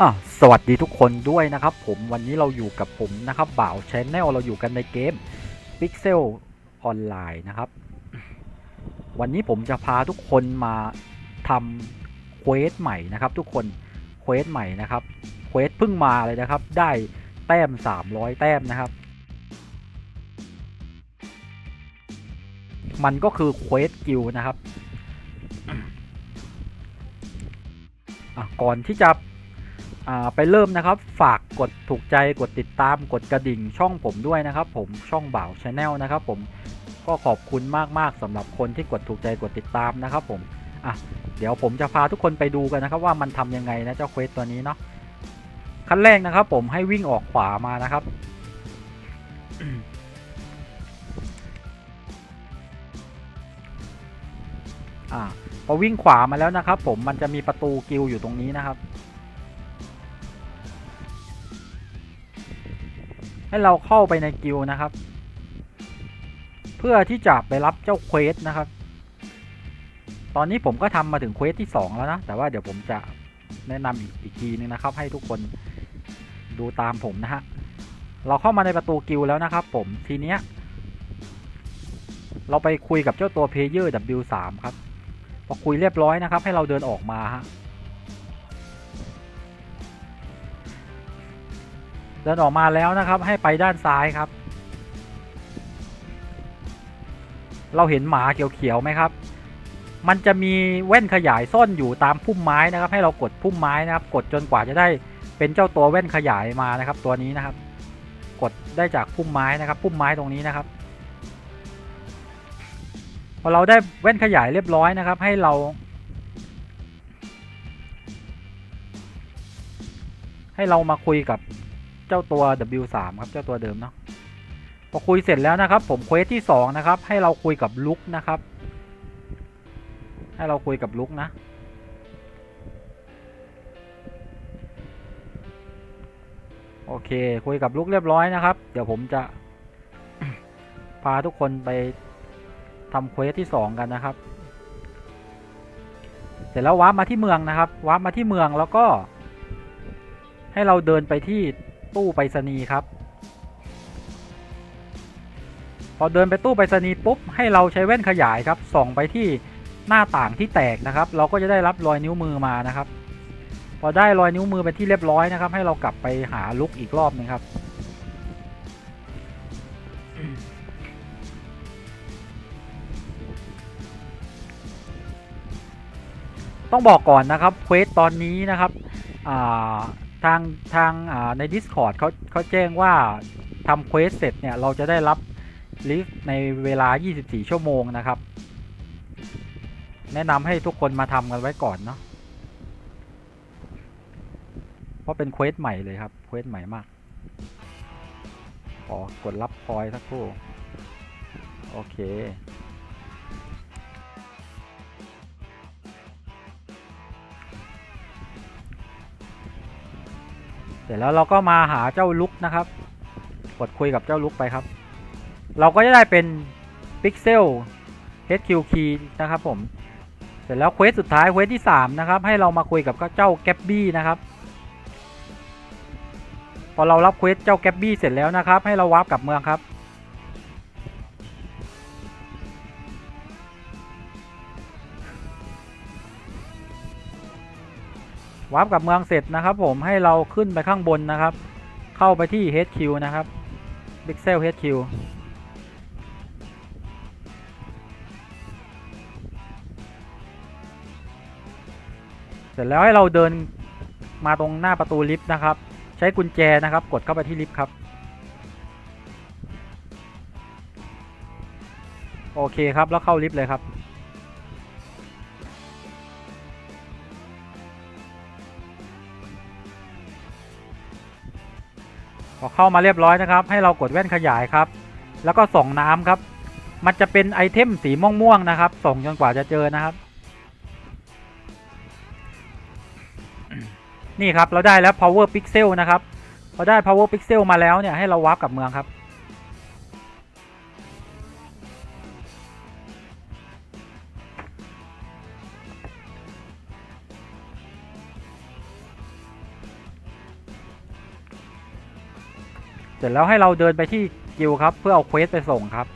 อะสวัสดีทุกคนด้วยนะครับผมวันนี้เราอยู่กับผมนะครับบ่าวชแนลเราอยู่กันในเกม Pixel ออนไลน์นะครับ วันนี้ผมจะพาทุกคนมาทำเควสใหม่นะครับ ทุกคนเควสใหม่นะครับเควสเพิ่งมาเลยนะครับ ได้แต้ม 300 แต้มนะครับ มันก็คือเควสกิลนะครับก่อนที่จะ ไปเริ่มนะครับ ฝากกดถูกใจกดติดตามกดกระดิ่งช่องผมด้วยนะครับ ผมช่องบ่าวชาแนลนะครับ ผมก็ขอบคุณมากๆสำหรับคนที่กดถูกใจกดติดตามนะครับ ผมอะเดี๋ยวผมจะพาทุกคนไปดูกันนะครับ ว่ามันทำยังไงนะเจ้าเควสตัวนี้เนาะขั้นแรกนะครับ ผมให้วิ่งออกขวามานะครับอ่าพอวิ่งขวามาแล้วนะครับ ผมมันจะมีประตูกิลอยู่ตรงนี้นะครับ ให้เราเข้าไปในกิลด์นะครับ เพื่อที่จะไปรับเจ้าเควสนะครับ ตอนนี้ผมก็ทำมาถึงเควสที่ 2 แล้วนะ แต่ว่าเดี๋ยวผมจะแนะนำอีกอีกทีนึงนะครับ ให้ทุกคนดูตามผมนะฮะ เราเข้ามาในประตูกิลด์แล้วนะครับผมทีเนี้ยเราไปคุยกับเจ้าตัวเพเยอร์ W3 ครับ พอคุยเรียบร้อยนะครับ ให้เราเดินออกมาฮะ เดินออกมาแล้วนะครับ ให้ไปด้านซ้ายครับ เราเห็นหมาเขียวๆไหมครับ มันจะมีแว่นขยายซ่อนอยู่ตามพุ่มไม้นะครับ ให้เรากดพุ่มไม้นะครับ กดจนกว่าจะได้เป็นเจ้าตัวแว่นขยายมานะครับ ตัวนี้นะครับ กดได้จากพุ่มไม้นะครับ พุ่มไม้ตรงนี้นะครับพอเราได้แว่นขยายเรียบร้อยนะครับ ให้เราให้เรามาคุยกับ เจ้าตัว W3 ครับเจ้าตัวเดิมเนาะพอคุยเสร็จแล้วนะครับ ผมเควสที่2นะครับ ให้เราคุยกับลุกนะครับ ให้เราคุยกับลุกนะโอเค คุยกับลุกเรียบร้อยนะครับ เดี๋ยวผมจะ พาทุกคนไปทำเควสที่ 2 กันนะครับ เสร็จแล้ววาร์ปมาที่เมืองนะครับวาร์ปมาที่เมืองแล้วก็ ให้เราเดินไปที่ ตู้ไปรษณีย์ครับ พอเดินไปตู้ไปรษณีย์ปุ๊บให้เราใช้แว่นขยายครับส่องไปที่หน้าต่างที่แตกนะครับ เราก็จะได้รับรอยนิ้วมือมานะครับ พอได้รอยนิ้วมือเป็นที่เรียบร้อยนะครับ ให้เรากลับไปหาลุกอีกรอบหนึงครับต้องบอกก่อนนะครับเควสตอนนี้นะครับอ่า ทางทางใน Discord เขาเขาแจ้งว่าทำเควสเสร็จเนี่ย เราจะได้รับลิฟต์ในเวลา 24 ชั่วโมงนะครับ แนะนำให้ทุกคนมาทำกันไว้ก่อนเนาะเพราะเป็นเควสใหม่เลยครับ เควสใหม่มาก ขอกดรับพอยสักครู่ โอเค เสร็จแล้วเราก็มาหาเจ้าลุกนะครับ กดคุยกับเจ้าลุกไปครับ เราก็จะได้เป็นพิกเซล HQ Key นะครับผม เสร็จแล้วเควสสุดท้ายเควสที่ 3 นะครับ ให้เรามาคุยกับเจ้าแกบบี้นะครับ พอเรารับเควสเจ้าแกบบี้เสร็จแล้วนะครับ ให้เราวาร์ปกลับเมืองครับ วาร์ปกับเมืองเสร็จนะครับ ผมให้เราขึ้นไปข้างบนนะครับ เข้าไปที่ HQ นะครับ Pixel HQ เสร็จแล้วให้เราเดินมาตรงหน้าประตูลิฟต์นะครับ ใช้กุญแจนะครับ กดเข้าไปที่ลิฟต์ครับ โอเคครับแล้วเข้าลิฟต์เลยครับ พอเข้ามาเรียบร้อยนะครับ ให้เรากดแว่นขยายครับ แล้วก็ส่องน้ำครับ มันจะเป็นไอเทมสีม่วงๆนะครับ ส่องจนกว่าจะเจอนะครับ นี่ครับเราได้แล้ว power pixel นะครับพอได้ power pixel มาแล้วเนี่ยให้เราวาร์ปกลับเมืองครับ เสร็จแล้วให้เราเดินไปที่กิลครับ เพื่อเอาเควสไปส่งครับ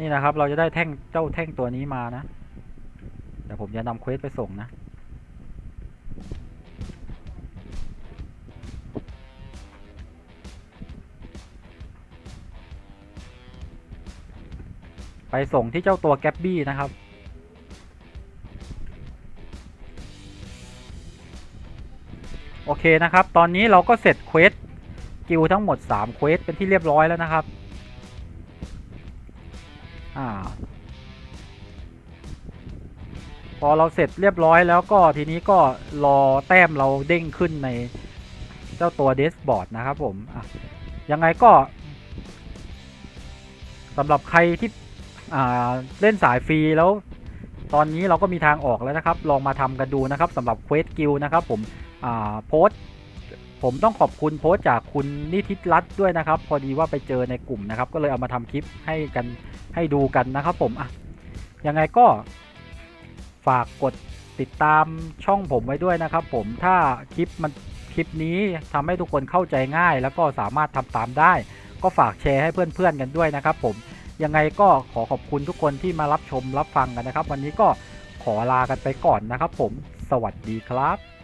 นี่นะครับ เราจะได้แท่งเจ้าแท่งตัวนี้มานะเดี๋ยวผมจะนำเควสไปส่งนะไปส่งที่เจ้าตัวแกบบี้นะครับ โอเคนะครับ ตอนนี้เราก็เสร็จเควสกิลทั้งหมด 3 เควสเป็นที่เรียบร้อยแล้วนะครับ อ่า พอเราเสร็จเรียบร้อยแล้วก็ทีนี้ก็รอแต้มเราเด้งขึ้นในเจ้าตัวเดสบอร์ดนะครับผมยังไงก็สำหรับใครที่เล่นสายฟรีแล้ว ตอนนี้เราก็มีทางออกแล้วนะครับ ลองมาทำกันดูนะครับสำหรับเควสกิลนะครับผมโพสผมต้องขอบคุณโพสจากคุณนิติรัตน์ด้วยนะครับ พอดีว่าไปเจอในกลุ่มนะครับ ก็เลยเอามาทำคลิปให้กัน ให้ดูกันนะครับผมอะยังไงก็ฝากกดติดตามช่องผมไว้ด้วยนะครับผมถ้าคลิปมันคลิปนี้ทำให้ทุกคนเข้าใจง่าย แล้วก็สามารถทำตามได้ ก็ฝากแชร์ให้เพื่อนๆกันด้วยนะครับผมยังไงก็ขอขอบคุณทุกคนที่มารับชมรับฟังกันนะครับ วันนี้ก็ขอลากันไปก่อนนะครับผมสวัสดีครับ